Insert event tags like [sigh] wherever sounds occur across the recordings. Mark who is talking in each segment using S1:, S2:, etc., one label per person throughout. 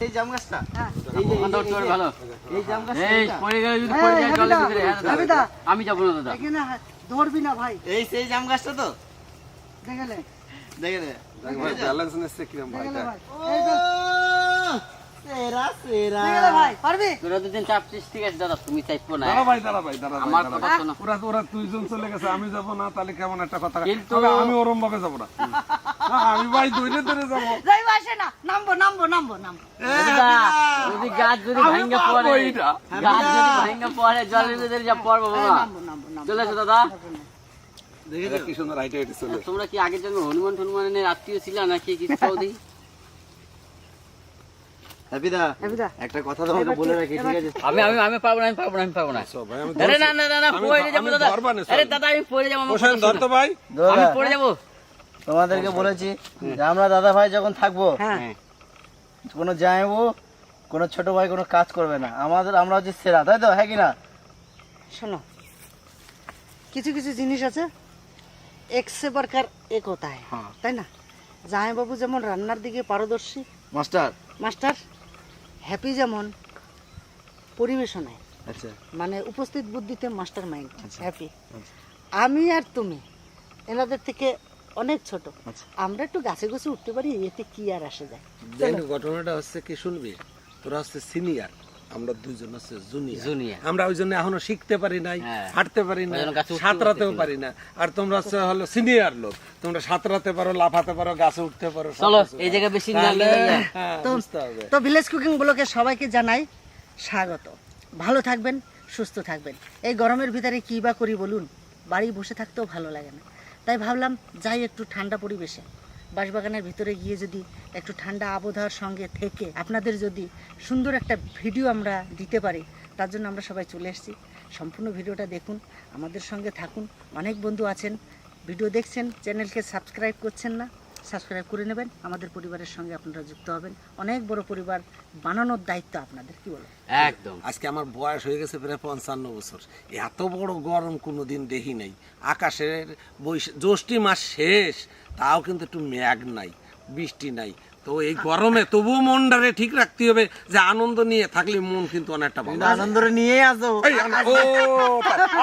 S1: এই জাম গাছটা?
S2: হ্যাঁ।
S1: এই যে-
S3: পারে ভালো।
S1: এই জাম গাছটা
S3: এই পড়ে গেলে যদি পড়ে যায় জলের ভিতরে হ্যাঁ দাদা।
S2: হাবিদা।
S3: আমি যাব না দাদা।
S2: এখানে ধরবি না ভাই।
S1: এই সেই জাম গাছটা তো?
S2: দেখলে
S1: নে।
S4: ব্যালেন্স নিচ্ছে কিরম ভাই
S2: ভাই। এই তো,
S1: সেরা সেরা
S2: দেখলে ভাই পারবি?
S3: তোরা দুদিন চাপছিস ঠিক আছে দাদা তুমি চাইব না।
S4: দাঁড়া ভাই দাঁড়া ভাই দাঁড়া
S3: আমার কথা শোনো।
S4: ওরা ওরা দুইজন চলে গেছে আমি যাব না তাহলে কেমন একটা কথা।
S3: কিন্তু-
S4: আমি ওরম ভাবে যাব না, আমি ভাই দৌড়ে দৌড়ে যাব।
S2: যাই আসে না। নামবো নামবো নামবো নামবো।
S3: যদি গাছ যদি ভাঙ্গা পড়ে গাছ যদি ভাঙ্গা পড়ে জলের ভিতরে যা পড়ব বাবা।
S2: নামবো নামবো নামবো।
S3: চলে এসো দাদা।
S4: কি সুন্দর হাইটে হাইটে
S3: তোমরা কি আগের জন্য হনুমান টনুমানের আত্মীয় ছিল নাকি কিছু [laughs]
S2: হাবিদা
S1: একটা কথা তোমাকে বলে রাখি ঠিক আছে?
S3: আমি আমি আমি পারব না আমি পারব না আমি পারব না।
S4: সব আমি
S3: আরে না না না না পড়ে যাব দাদা। আরে পড়ে যাব আমি পড়ে যাব।
S1: তোমাদেরকে বলেছি যে আমরা দাদা ভাই যখন থাকব
S2: হ্যাঁ।
S1: কোনো জামাইবু কোনো ছোট ভাই কোনো কাজ করবে না। আমাদের আমরা হচ্ছে সেরা তাই তো? হ্যাঁ কি না?
S2: শোনো কিছু কিছু জিনিস আছে এক সে বারকার এক হতা হয়।
S1: হ্যাঁ।
S2: তাই না? জামাইবাবু যেমন রান্নার দিকে পারদর্শী।
S1: মাস্টার।
S2: মাস্টার হ্যাপি যেমন পরিবেশনায়
S1: আচ্ছা।
S2: মানে উপস্থিত বুদ্ধিতে মাস্টার মাইন্ড
S1: আচ্ছা।
S2: হ্যাপি।
S1: আচ্ছা।
S2: আমি আর তুমি এনাদের থেকে অনেক ছোট।
S1: আচ্ছা।
S2: আমরা একটু গাছে গাছে উঠতে পারি এতে কি আর আসে যায়?
S4: দেখ, ঘটনাটা হচ্ছে কি শুনবি? তোরা হচ্ছে সিনিয়র আমরা দুইজন হচ্ছে জুনিয়র
S3: জুনিয়র
S4: আমরা ওই জন্য এখনও শিখতে পারি নাই
S3: হ্যাঁ।
S4: হাঁটতে পারি না সাঁতরাতেও পারি না। আর তোমরা হচ্ছে হলো সিনিয়র লোক তোমরা সাঁতরাতে পারো লাফাতে পারো গাছে উঠতে পারো
S3: চলো এই
S4: পারো।
S3: জায়গায় বেশি।
S4: হ্যাঁ,
S2: তো- তো ভিলেজ কুকিং ব্লকে সবাইকে জানাই স্বাগত। ভালো থাকবেন সুস্থ থাকবেন। এই গরমের ভিতরে কী বা করি বলুন? বাড়ি বসে থাকতেও ভালো লাগে না। তাই ভাবলাম যাই একটু ঠান্ডা পরিবেশে। বাঁশবাগানের ভিতরে গিয়ে যদি একটু ঠান্ডা আবহাওয়ার সঙ্গে থেকে আপনাদের যদি সুন্দর একটা ভিডিও আমরা দিতে পারি, তার জন্য আমরা সবাই চলে এসেছি। সম্পূর্ণ ভিডিওটা দেখুন, আমাদের সঙ্গে থাকুন। অনেক বন্ধু আছেন, ভিডিও দেখছেন, চ্যানেলকে সাবস্ক্রাইব করছেন না। সাবস্ক্রাইব করে নেবেন। আমাদের পরিবারের সঙ্গে আপনারা যুক্ত হবেন। অনেক বড় পরিবার বানানোর দায়িত্ব আপনাদের কি বলো?
S3: একদম।
S4: আজকে আমার বয়স হয়ে গেছে প্রায় পঞ্চান্ন বছর। এত বড় গরম কোনো দিন দেখি নাই। আকাশের বৈশ- জ্যৈষ্ঠী মাস শেষ তাও কিন্তু একটু মেঘ নাই বৃষ্টি নাই। তো এই গরমে তবুও মনটারে ঠিক রাখতে হবে যে আনন্দ নিয়ে থাকলে মন কিন্তু অনেকটা ভালো।
S1: আনন্দরে নিয়ে আসো।
S4: এই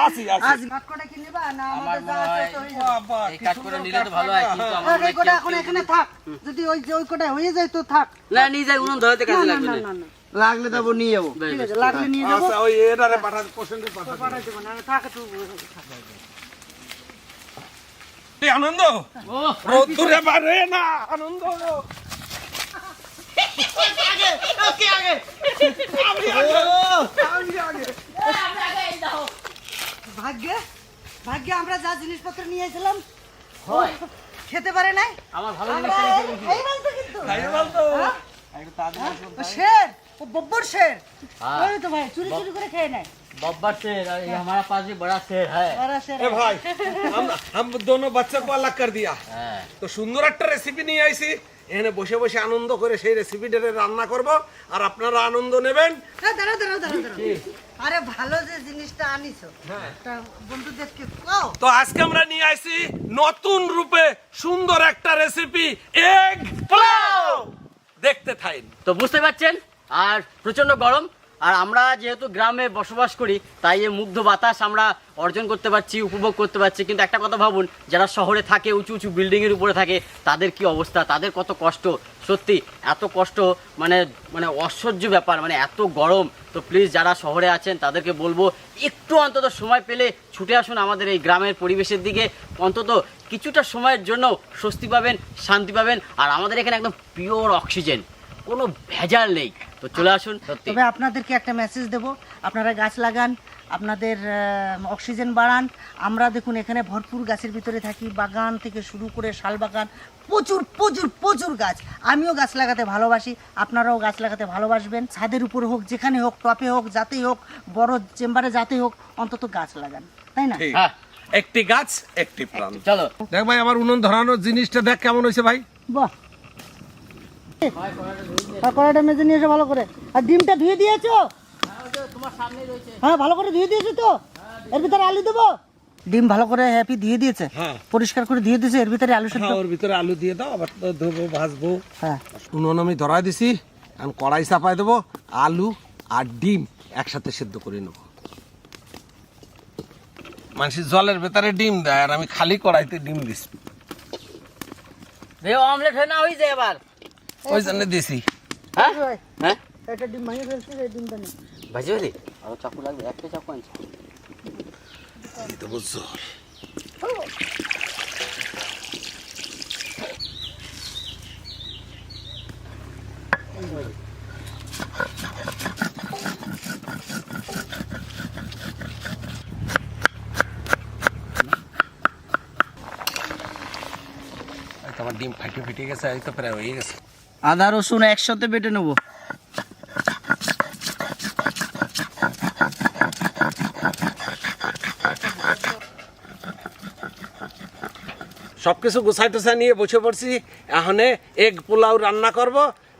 S4: আসি, আসি।
S2: আজ কাঠকোটা কি নেবা? না
S3: আমার
S2: আমাদের যা আছে তো যাবে?
S4: বাবা,
S3: এই
S4: কি
S3: কাজ
S4: সুন্দর
S3: করে নিলে তো ভালো কিন্তু আমার
S2: থাক, এই কোটা
S3: কেউ-
S2: এখন
S3: কেউ
S2: এখানে
S3: যদি-
S2: ওই যে ওই কোটা যায় তো থাক।
S3: না নিয়ে যাই উনুন ধরাতে কাজে লাগবে
S2: না
S3: না।
S2: না না।
S1: লাগলে নিয়ে যাব।
S2: লাগলে নিয়ে যাব।
S4: আচ্ছা ওই এটারে পাঠা পেশেন্টে পাঠা
S2: পাঠাই দেবো না থাক একটু
S4: আনন্দ?
S3: ও
S4: রোদ্দুরে বাড়ে না আনন্দ।
S2: ভাগ্যে ভাগ্যে আমরা যা জিনিসপত্র নিয়ে এসেছিলাম খেতে পারে নাই
S3: আমার ভালো
S2: আমরা
S3: জিনিস
S2: এই বলতো কিন্তু
S4: তাই বলতো
S2: ও শের ও বব্বর শের
S3: হ্যাঁ।
S2: ওই তো ভাই চুরি চুরি করে খেয়ে নেয়
S3: बब्बर शेर और ये हमारा पास भी बड़ा शेर है
S2: বড় শের
S4: এ ভাই हम हम दोनों बच्चों को अलग कर दिया
S3: হ্যাঁ।
S4: তো সুন্দর একটা রেসিপি নিয়ে আইছি এখানে বসে বসে আনন্দ করে সেই রেসিপিটারে রান্না করব আর আপনারা আনন্দ নেবেন।
S2: হ্যাঁ, দাঁড়াও দাঁড়াও দাঁড়াও দাঁড়াও। আরে ভালো যে জিনিসটা আনিছো বন্ধুদেরকে কও?
S4: তো আজকে আমরা নিয়ে আইছি নতুন রূপে সুন্দর একটা রেসিপি এগ পোলাও! দেখতে থাইন।
S3: তো বুঝতে পারছেন? আর প্রচণ্ড গরম আর আমরা যেহেতু গ্রামে বসবাস করি, তাই এই মুগ্ধ বাতাস আমরা অর্জন করতে পারছি, উপভোগ করতে পারছি। কিন্তু একটা কথা ভাবুন, যারা শহরে থাকে, উঁচু উঁচু বিল্ডিং এর উপরে থাকে, তাদের কি অবস্থা? তাদের কত কষ্ট? সত্যি, এত কষ্ট মানে মানে অসহ্য ব্যাপার মানে এত গরম। তো প্লিজ যারা শহরে আছেন, তাদেরকে বলব, একটু অন্তত সময় পেলে ছুটে আসুন আমাদের এই গ্রামের পরিবেশের দিকে। অন্তত কিছুটা সময়ের জন্য স্বস্তি পাবেন, শান্তি পাবেন। আর আমাদের এখানে একদম পিওর অক্সিজেন কোনো ভেজাল নেই। তো চলে আসুন।
S2: তবে আপনাদেরকে একটা মেসেজ দেব। আপনারা গাছ লাগান আপনাদের অক্সিজেন বাড়ান। আমরা দেখুন এখানে ভরপুর গাছের ভিতরে থাকি বাগান থেকে শুরু করে শাল বাগান প্রচুর প্রচুর প্রচুর গাছ। আমিও গাছ লাগাতে ভালোবাসি আপনারাও গাছ লাগাতে ভালোবাসবেন। ছাদের উপর হোক যেখানে হোক টপে হোক যাতেই হোক বড় চেম্বারে যাতে হোক অন্তত গাছ লাগান। তাই না?
S3: হ্যাঁ।
S4: একটি গাছ একটি প্রাণ
S3: চলো।
S4: দেখ ভাই আমার উনুন ধরানোর জিনিসটা দেখ কেমন হয়েছে ভাই।
S2: বাহ। আর কড়াইটা মেজে নিয়ে এসো ভালো করে। আর ডিমটা ধুয়ে দিয়েছ? হ্যাঁ ভালো করে ধুয়ে দিয়েছ তো? এর ভিতরে আলু দেবো? ডিম ভালো করে হ্যাপি দিয়ে দিয়েছে।
S4: হ্যাঁ।
S2: পরিষ্কার করে দিয়ে দিয়েছে এর ভিতরে আলু সেদ্ধ।
S4: হ্যাঁ ওর ভিতরে আলু দিয়ে দাও আবার ধোবো ভাজবো।
S2: হ্যাঁ।
S4: উনুন আমি ধরাই দিছি এখন কড়াই চাপাই দেবো আলু আর ডিম একসাথে সেদ্ধ করে নেব। মানুষ জলের ভেতরে ডিম দেয় আর আমি খালি কড়াইতে ডিম দিছি।
S3: অমলেট হয় না হয়ে যায় এবার?
S4: ওই জন্য দিছি।
S3: হ্যাঁ? হ্যাঁ?
S2: এটা ডিম ভাঙে ফেলছি এই ডিমটা নেই
S3: ভাজি আরও চাকু লাগবে একটা চাকু আনছি।
S4: দিয়ে দেবো জল এই তো আমার ডিম ফাটে ফেটে গেছে এই তো প্রায় হয়ে গেছে।
S1: আদা রসুন একসাথে বেটে নেব।
S4: সবকিছু গুছাই টুছাই নিয়ে বসে পড়ছি। এখন এগ পোলাও রান্না করব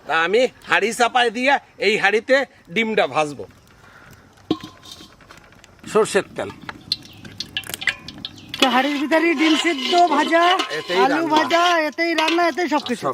S4: তা আমি হাঁড়ি চাপাই দিয়ে এই হাঁড়িতে ডিমটা ভাজবো। সর্ষের তেল।
S2: হাড়ির ভিতরে ডিম সিদ্ধ ভাজা আলু ভাজা এতেই রান্না এতেই সবকিছু।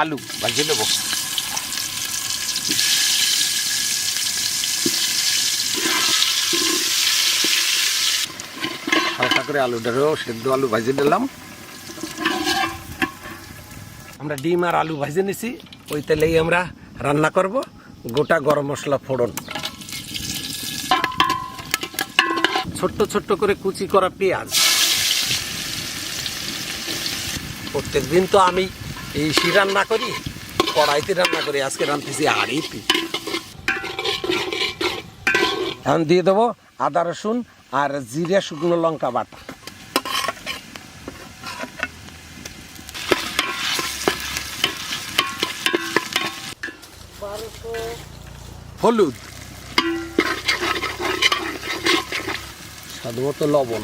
S4: আলু ভাজিয়ে দেবো। হালকা করে আলুটারও সেদ্ধ আলু ভাজিয়ে দিলাম। আমরা ডিম আর আলু ভাজে নিছি, ওই তেলেই আমরা রান্না করব। গোটা গরম মশলা ফোড়ন। ছোট্ট ছোট্ট করে কুচি করা পেঁয়াজ। প্রত্যেক দিন তো আমি এই সি রান্না করি, কড়াইতে রান্না করি, আজকে রান্নতেছি হাড়িতে এখন দিয়ে দেবো আদা, রসুন আর জিরে, শুকনো লঙ্কা বাটা। হলুদ। স্বাদমতো লবণ।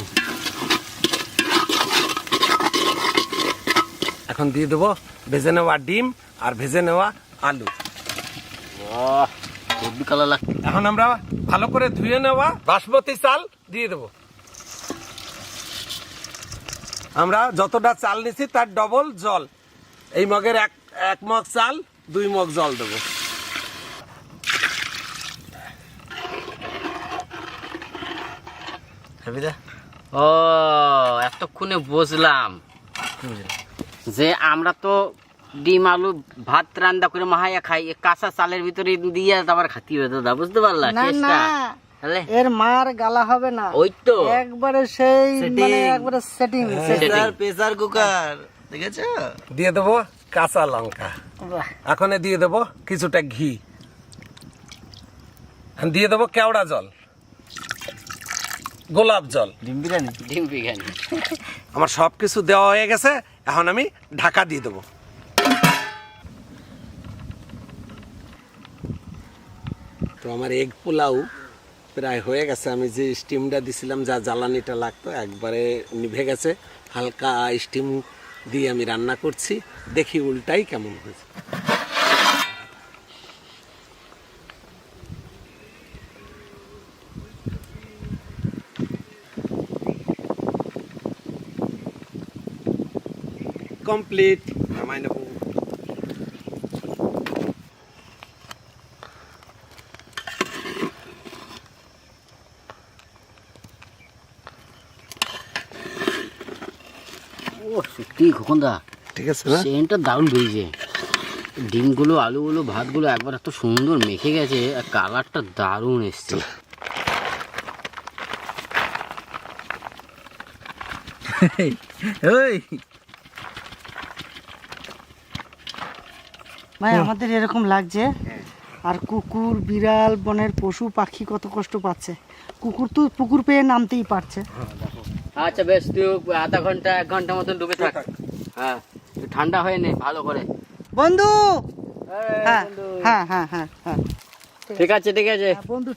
S4: এখন দিয়ে দেবো ভেজে নেওয়া ডিম আর ভেজে নেওয়া আলু। এখন আমরা ভালো করে ধুয়ে নেওয়া বাসমতি চাল দিয়ে দেবো। আমরা যতটা চাল নিছি তার ডবল জল। এই মগের এক এক মগ চাল দুই মগ জল দেবো।
S3: ও এতক্ষণে বুঝলাম। যে আমরা তো ডিম আলু ভাত রান্না করে মাহাইয়া খাই কাঁচা চালের ভিতরে দিয়ে আবার খাতি হবে দাদা বুঝতে পারলা?
S2: না
S3: কেসটা?
S2: না।
S3: তাহলে?
S2: এর মার গালা হবে না।
S3: ওই তো।
S2: একবারে সেই মানে একবারে সেটিং
S1: প্রেসার প্রেসার কুকার দেখেছ?
S4: দিয়ে দেবো কাঁচা লঙ্কা। এখন দিয়ে দেবো কিছুটা ঘি। দিয়ে দেবো কেওড়া জল। গোলাপ জল।
S1: ডিম বিরিয়ানি?
S3: ডিম বিরিয়ানি।
S4: আমার সব কিছু দেওয়া হয়ে গেছে। এখন আমি ঢাকা দিয়ে দেবো। তো আমার এগ পোলাও প্রায় হয়ে গেছে। আমি যে স্টিমটা দিছিলাম, যা জ্বালানিটা লাগতো, একবারে নিভে গেছে। হালকা স্টিম দিয়ে আমি রান্না করছি। দেখি উল্টাই কেমন হয়েছে। কমপ্লিট নামাই নেব
S3: ও সত্যি খোকনদা।
S4: ঠিক আছে না
S3: সেন্টটা দারুণ বেরিয়েছে ডিমগুলো আলুগুলো ভাতগুলো একবার এত সুন্দর মেখে গেছে আর কালারটা দারুণ এসছে।
S1: ওই
S2: ভাই আমাদের এরকম লাগছে। আর কুকুর বিড়াল বনের পশু পাখি কত কষ্ট পাচ্ছে। কুকুর তো পুকুর পেয়ে নামতেই পারছে।
S3: আচ্ছা বেশ তুই আধা ঘণ্টা এক ঘণ্টা মতন ডুবে থাক। হ্যাঁ ঠান্ডা হয়ে নে ভালো করে।
S2: বন্ধু! হ্যাঁ হ্যাঁ হ্যাঁ হ্যাঁ হ্যাঁ।
S3: ঠিক আছে ঠিক আছে।
S2: হ্যাঁ, বন্ধু।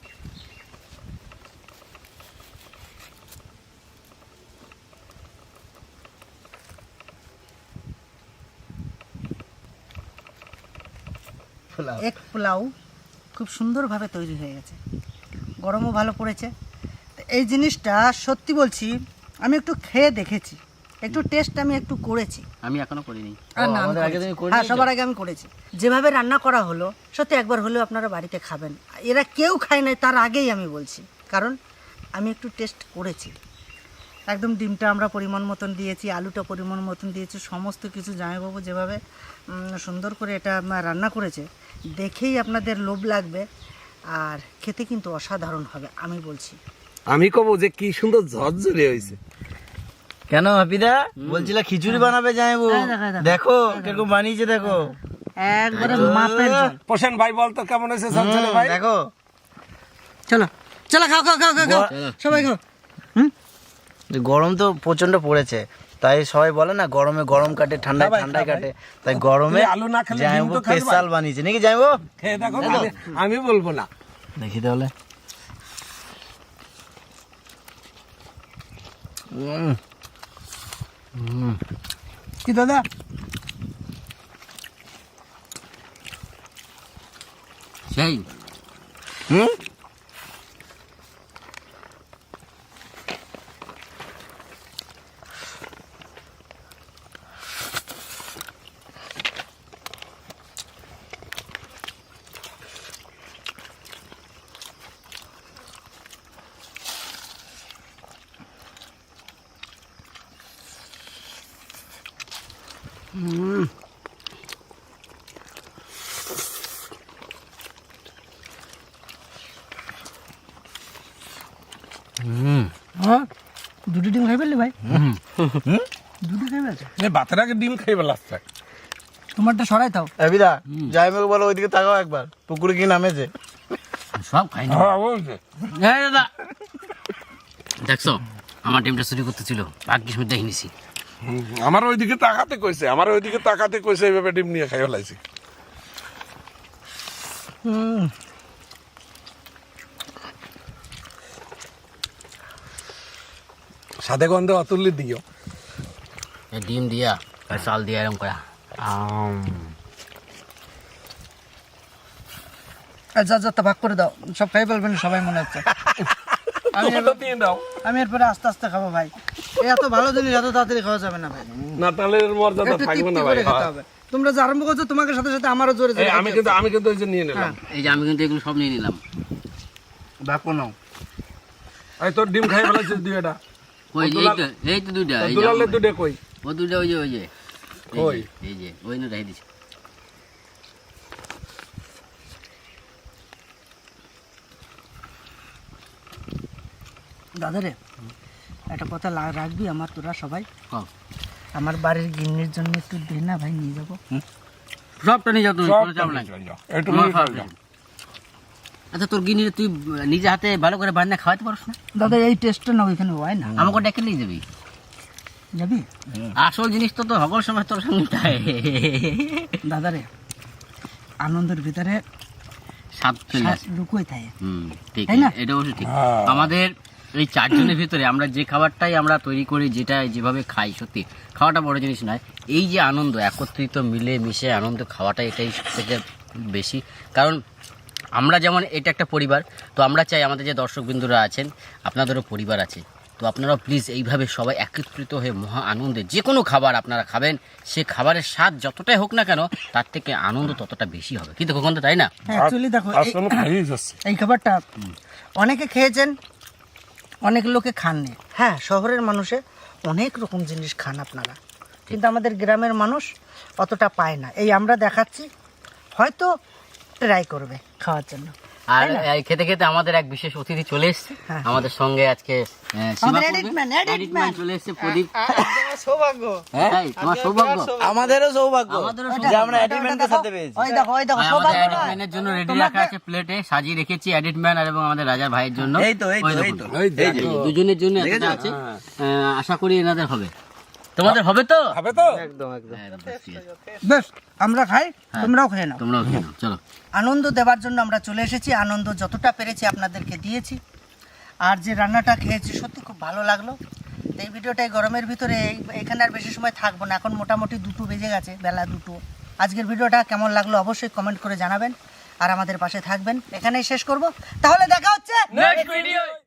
S2: এক পোলাও খুব সুন্দরভাবে তৈরি হয়ে গেছে। গরমও ভালো পড়েছে। এই জিনিসটা সত্যি বলছি আমি একটু খেয়ে দেখেছি। একটু টেস্ট আমি একটু করেছি।
S3: আমি এখনও করিনি।
S2: হ্যাঁ সবার আগে আমি করেছি। যেভাবে রান্না করা হলো সত্যি একবার হলেও আপনারা বাড়িতে খাবেন। এরা কেউ খায় নাই তার আগেই আমি বলছি। কারণ আমি একটু টেস্ট করেছি। একদম ডিমটা আমরা পরিমাণ মতন দিয়েছি আলুটা পরিমাণ মতন দিয়েছি সমস্ত কিছু জামাইবাবু যেভাবে সুন্দর করে এটা রান্না করেছে দেখেই আপনাদের লোভ লাগবে আর খেতে কিন্তু অসাধারণ হবে আমি বলছি।
S4: আমি কব যে কি সুন্দর ঝরঝরে হয়েছে।
S1: কেন হাপিদা? বলছিল খিচুড়ি বানাবে যাইবো
S2: হ্যাঁ, দেখো, দেখো।
S1: দেখো কীরকম বানিয়েছে দেখো।
S2: একবারে মাপের
S4: পোষণ ভাই বলতো কেমন হয়েছে ঝরঝরে ভাই?
S1: দেখো।
S2: চলো চলো খাও খাও খাও খাও সবাই খাও।
S1: গরম তো প্রচণ্ড পড়েছে। তাই সবাই বলে না গরমে গরম কাটে ঠান্ডায় ঠান্ডায় কাটে। তাই গরমে
S4: আলু না খেলে
S1: স্পেশাল বানিয়েছে। নাকি যাইবো
S4: খেয়ে দেখো আমি- আমি বলব না।
S1: দেখি তাহলে।
S2: কি দাদা?
S3: সেই।
S1: হুম?
S2: হ্যাঁ দুটো ডিম খাই ফেললি ভাই? দুটো খাই ফেলছে
S4: এই আগে ডিম খাই বেলাচ্ছে
S2: তোমারটা সরাই দাও।
S1: হাপিদা যাইবোকে বলো ওইদিকে তাকাও একবার। পুকুরে কি নামেছে?
S3: সব খাই না।
S4: হ্যাঁ
S3: দাদা। দেখছ আমার ডিমটা চুরি করতেছিল ভাগ্যিস দেখে নিছি।
S4: হুম, আমার ওইদিকে তাকাতে কইছে আমার ওইদিকে তাকাতে কইছে এইভাবে ডিম নিয়ে খাই ফেলাইছি। সাদে গন্ধে অতুল্লি দিও।
S3: ডিম দিয়া আর চাল দিয়া এরকম করা
S2: আচ্ছা তা ভাগ করে দাও। সব খাই ফেলবেন সবাই মনে হচ্ছে। [laughs] আমি এরপরে আস্তে আস্তে খাব ভাই। এত ভালো জিনিস এত তাড়াতাড়ি খাওয়া যাবে না ভাই।
S4: না তাহলে মর্যাদা থাকবে না ভাই
S2: তোমরা যে আরম্ভ করছ তোমাকে সাথে সাথে আমারও জোরে
S4: আমি কিন্তু আমি কিন্তু ওই যে নিয়ে নিলাম।
S3: এই যে আমি কিন্তু এগুলো সব নিয়ে নিলাম।
S1: দেখো নাও।
S4: এই তোর ডিম খাই ফেলাইছিস দুই এটা।
S3: যে এই তো এই তো দুইটা এই
S4: দুলালে কই
S3: ও দুইটা ওই যে ওই যে
S4: কই?
S3: এই যে ওই না রেখে দিছি
S2: দাদা রে একটা কথা রাখবি আমার তোরা সবাই। আমার বাড়ির গিন্নির জন্য একটু দে না ভাই নিয়ে যাব।
S3: সবটা নিয়ে যাও তুমি কোনো চাপ নাই
S4: একটু
S3: তোমার
S4: নিয়ে
S3: সব
S4: চল যাও।
S3: আচ্ছা তোর গিনি তুই নিজে হাতে ভালো করে বান্না খাওয়াতে পারছ না?
S2: দাদা এই টেস্টটা না ওইখানে হয় না।
S3: আমাকে ডেকে নিয়ে যাবি।
S2: যাবি?
S3: আসল জিনিস তো তো সকল সময় তোর সঙ্গে থাকে
S2: দাদা রে আনন্দের ভিতরে
S3: চলে
S2: লুকোই থাকে
S3: হুম ঠিক
S2: তাই না?
S3: এটা অবশ্যই ঠিক।
S4: হ্যাঁ।
S3: আমাদের এই চারজনের ভিতরে আমরা যে খাবারটাই আমরা তৈরি করি যেটা যেভাবে খাই সত্যি খাওয়াটা বড় জিনিস নয়। এই যে আনন্দ একত্রিত মিলে মিশে আনন্দ খাওয়াটা এটাই সবথেকে বেশি। কারণ আমরা যেমন এটা একটা পরিবার তো আমরা চাই আমাদের যে দর্শকবিন্দুরা আছেন আপনাদেরও পরিবার আছে। তো আপনারাও প্লিজ এইভাবে সবাই একত্রিত হয়ে মহা আনন্দে যে কোনো খাবার আপনারা খাবেন সে খাবারের স্বাদ যতটাই হোক না কেন তার থেকে আনন্দ ততটা বেশি হবে। কিন্তু কখন তো তাই না?
S2: অ্যাকচুয়ালি দেখো
S4: যাচ্ছে।
S2: এই খাবারটা অনেকে খেয়েছেন অনেক লোকে খাননি। হ্যাঁ শহরের মানুষে অনেক রকম জিনিস খান আপনারা। কিন্তু আমাদের গ্রামের মানুষ অতটা পায় না। এই আমরা দেখাচ্ছি হয়তো ট্রাই করবে খাওয়ার জন্য।
S3: আর খেতে খেতে আমাদের এক বিশেষ অতিথি চলে এসেছে।
S2: হ্যাঁ।
S3: আমাদের সঙ্গে আজকে চলে এসেছে প্রদীপ।
S1: সৌভাগ্য।
S3: হ্যাঁ তোমার সৌভাগ্য?
S1: আমাদেরও সৌভাগ্য যে আমরা অ্যাডিমেন্টের সাথে পেয়েছি।
S2: ওই দেখো ওই দেখো সৌভাগ্য
S3: আমাদের এডিট
S2: নয়।
S3: ম্যানের জন্য রেডি রাখা আছে প্লেটে সাজিয়ে রেখেছি আর এবং আমাদের রাজার ভাইয়ের জন্য।
S1: এই তো এই তো এই তো
S4: এই
S1: এই যে
S3: এই দুজনের জন্য আছে। আহ, আশা করি এনাদের হবে। তোমাদের হবে তো?
S5: হবে তো?
S1: একদম একদম।
S3: হ্যাঁ, বেশ,
S2: আমরা খাই তোমরাও খেয়ে নাও।
S3: তোমরাও খেয়ে নাও, চলো।
S2: আনন্দ দেওয়ার জন্য আমরা চলে এসেছি। আনন্দ যতটা পেরেছি আপনাদেরকে দিয়েছি। আর যে রান্নাটা খেয়েছি সত্যি খুব ভালো লাগল। এই ভিডিওটা গরমের ভিতরে এই- এখানে আর বেশি সময় থাকব না। এখন মোটামুটি দুটো বেজে গেছে বেলা দুটো। আজকের ভিডিওটা কেমন লাগল অবশ্যই কমেন্ট করে জানাবেন। আর আমাদের পাশে থাকবেন। এখানেই শেষ করব। তাহলে দেখা হচ্ছে
S5: নেক্সট ভিডিও